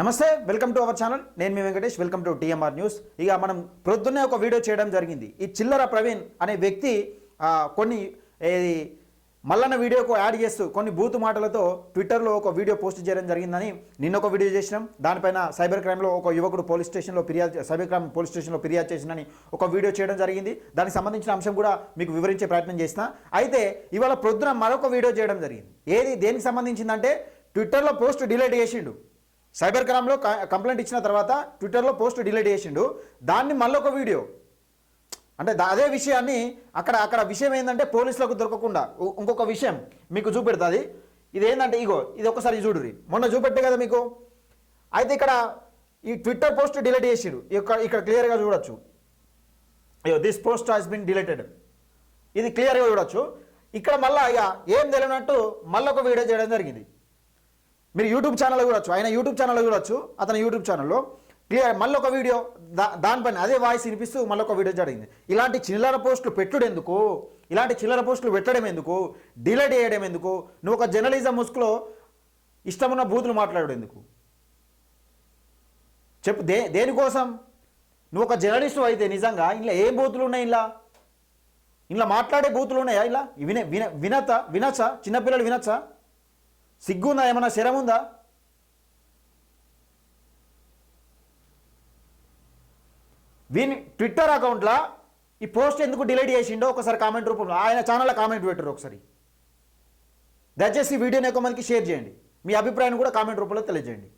నమస్తే welcome to our channel. నేను మీ Venkatesh welcome to TMR news. ఇక మనం ప్రొద్దున్నే ఒక వీడియో చేయడం జరిగింది. ఈ చిల్లర ప్రవీణ్ అనే వ్యక్తి కొన్ని ఏది మల్లన్న వీడియోకు యాడ్ చేస్తూ కొన్ని బూతు మాటలతో ట్విట్టర్లో ఒక వీడియో పోస్ట్ చేయడం జరిగిందని నిన్న ఒక వీడియో చేసినాం. దానిపైన సైబర్ క్రైమ్లో ఒక యువకుడు పోలీస్ స్టేషన్లో ఫిర్యాదు సైబర్ క్రైమ్ పోలీస్ స్టేషన్లో ఫిర్యాదు చేసినని ఒక వీడియో చేయడం జరిగింది. దానికి సంబంధించిన అంశం కూడా మీకు వివరించే ప్రయత్నం చేసిన. అయితే ఇవాళ ప్రొద్దున మరొక వీడియో చేయడం జరిగింది. ఏది దేనికి సంబంధించిందంటే ట్విట్టర్లో పోస్ట్ డిలీట్ చేసిండు. సైబర్ క్రైమ్లో కంప్లైంట్ ఇచ్చిన తర్వాత ట్విట్టర్లో పోస్ట్ డిలీట్ చేసిండు. దాన్ని మళ్ళీ ఒక వీడియో. అంటే దా- అదే విషయాన్ని అక్కడ అక్కడ విషయం ఏంటంటే పోలీసులకు దొరకకుండా. ఇంకొక విషయం మీకు చూపెడుతుంది ఇది ఏంటంటే ఇగో ఇది ఒకసారి చూడురి మొన్న చూపెట్టే కదా మీకు? అయితే ఇక్కడ ఈ ట్విట్టర్ పోస్ట్ డిలీట్ చేసిండు. ఇక్కడ ఇక్కడ క్లియర్గా చూడొచ్చు. అయ్యో this post has been deleted. ఇది క్లియర్గా చూడొచ్చు. ఇక్కడ మళ్ళీ ఇక ఏం తెలియనట్టు మళ్ళీ ఒక వీడియో చేయడం జరిగింది. మీరు యూట్యూబ్ ఛానల్ చూడొచ్చు ఆయన యూట్యూబ్ ఛానల్ చూడొచ్చు అతని యూట్యూబ్ ఛానల్లో క్లియర్ మళ్ళీ ఒక వీడియో దా దానిపైన అదే వాయిస్ వినిపిస్తూ మళ్ళీ ఒక వీడియో జరిగింది. ఇలాంటి చిల్లర పోస్టులు పెట్టుడు ఎందుకు? ఇలాంటి చిల్లర పోస్టులు పెట్టడం ఎందుకు? డిలేట్ చేయడం ఎందుకు? నువ్వు ఒక జర్నలిజం ముసుగులో ఇష్టమున్న బూతులు మాట్లాడడం ఎందుకు? చెప్పు దే దేనికోసం? నువ్వు ఒక జర్నలిస్టు అయితే నిజంగా ఇలా ఏం బూతులు ఉన్నాయి ఇలా ఇలా మాట్లాడే బూతులు ఉన్నాయా ఇలా విన విన వినత వినచ్చా? చిన్నపిల్లలు వినచ్చా? సిగ్గుందా? ఏమన్నా శరం ఉందా వీని ట్విట్టర్ అకౌంట్లో ఈ పోస్ట్ ఎందుకు డిలీట్ చేసిండో ఒకసారి కామెంట్ రూపంలో ఆయన ఛానల్లో కామెంట్ పెట్టరు ఒకసారి. దయచేసి ఈ వీడియోని ఎక్కువ మందికి షేర్ చేయండి. మీ అభిప్రాయాన్ని కూడా కామెంట్ రూపంలో తెలియజేయండి.